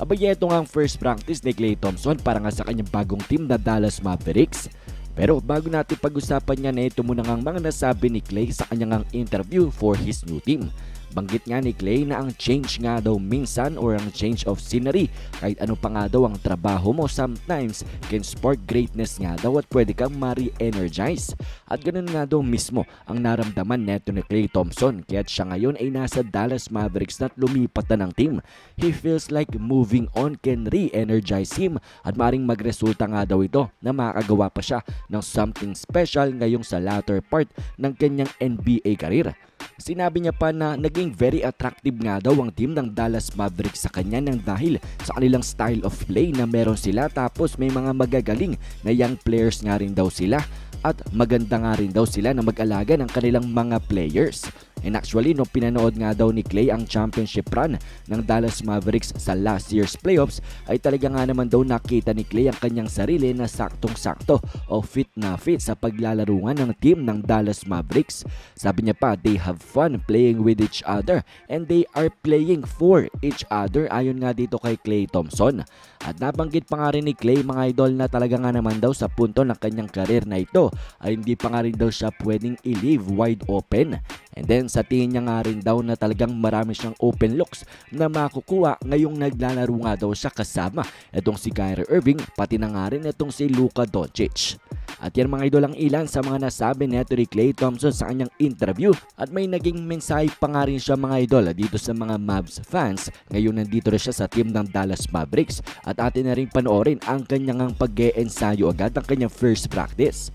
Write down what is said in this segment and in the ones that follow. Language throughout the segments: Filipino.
Abay, ito nga ang first practice ni Klay Thompson para nga sa kanyang bagong team na Dallas Mavericks. Pero bago natin pag-usapan yan, ito muna nga ang mga nasabi ni Klay sa kanyang interview for his new team. Banggit nga ni Clay na ang change nga daw minsan or ang change of scenery kahit ano pa nga daw ang trabaho mo sometimes can spark greatness nga daw at pwede kang ma-re-energize. At ganun nga daw mismo ang naramdaman neto ni Clay Thompson kaya siya ngayon ay nasa Dallas Mavericks na at lumipat na ng team. He feels like moving on can re-energize him at maring magresulta nga daw ito na makakagawa pa siya ng something special ngayong sa latter part ng kanyang NBA career. Sinabi niya pa na naging very attractive nga daw ang team ng Dallas Mavericks sa kanya nang dahil sa kanilang style of play na meron sila tapos may mga magagaling na young players nga rin daw sila at maganda nga rin daw sila na mag-alaga ng kanilang mga players. And actually, nung pinanood nga daw ni Clay ang championship run ng Dallas Mavericks sa last year's playoffs, ay talaga nga naman daw nakita ni Clay ang kanyang sarili na saktong-sakto o fit na fit sa paglalarungan ng team ng Dallas Mavericks. Sabi niya pa, they have fun playing with each other and they are playing for each other ayon nga dito kay Clay Thompson. At nabanggit pa nga rin ni Clay mga idol na talaga nga naman daw sa punto ng kanyang karir na ito ay hindi pa nga rin daw siya pwedeng i-leave wide open. And then sa tingin niya nga rin daw na talagang marami siyang open looks na makukuha ngayong naglalaro nga daw siya kasama itong si Kyrie Irving pati na nga rin itong si Luka Doncic. At yan mga idol ang ilan sa mga nasabi ni ni Clay Thompson sa kanyang interview at may naging mensahe pa nga rin siya mga idol dito sa mga Mavs fans. Ngayon nandito rin siya sa team ng Dallas Mavericks at atin na rin panoorin ang kanyang pag-e-ensayo agad ng kanyang first practice.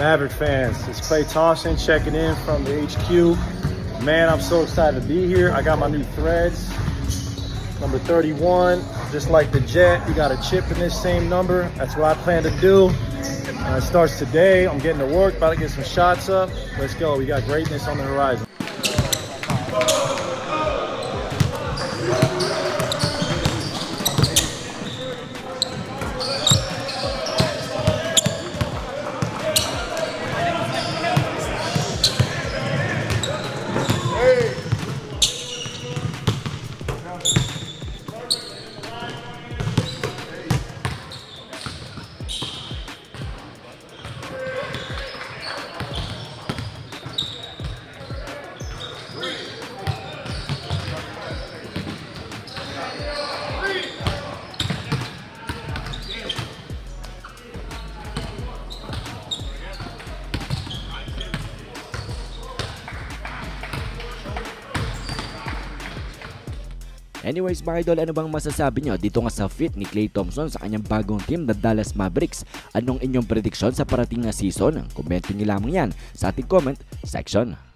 Maverick fans, it's Clay Thompson checking in from the HQ. Man, I'm so excited to be here. I got my new threads, number 31. Just like the Jet, you got a chip in this same number. That's what I plan to do. Uh, it starts today. I'm getting to work, about to get some shots up. Let's go. We got greatness on the horizon. Anyways mga idol, ano bang masasabi nyo dito nga sa fit ni Clay Thompson sa kanyang bagong team na Dallas Mavericks? Anong inyong prediksyon sa parating na season? Komento nyo lamang yan sa ating comment section.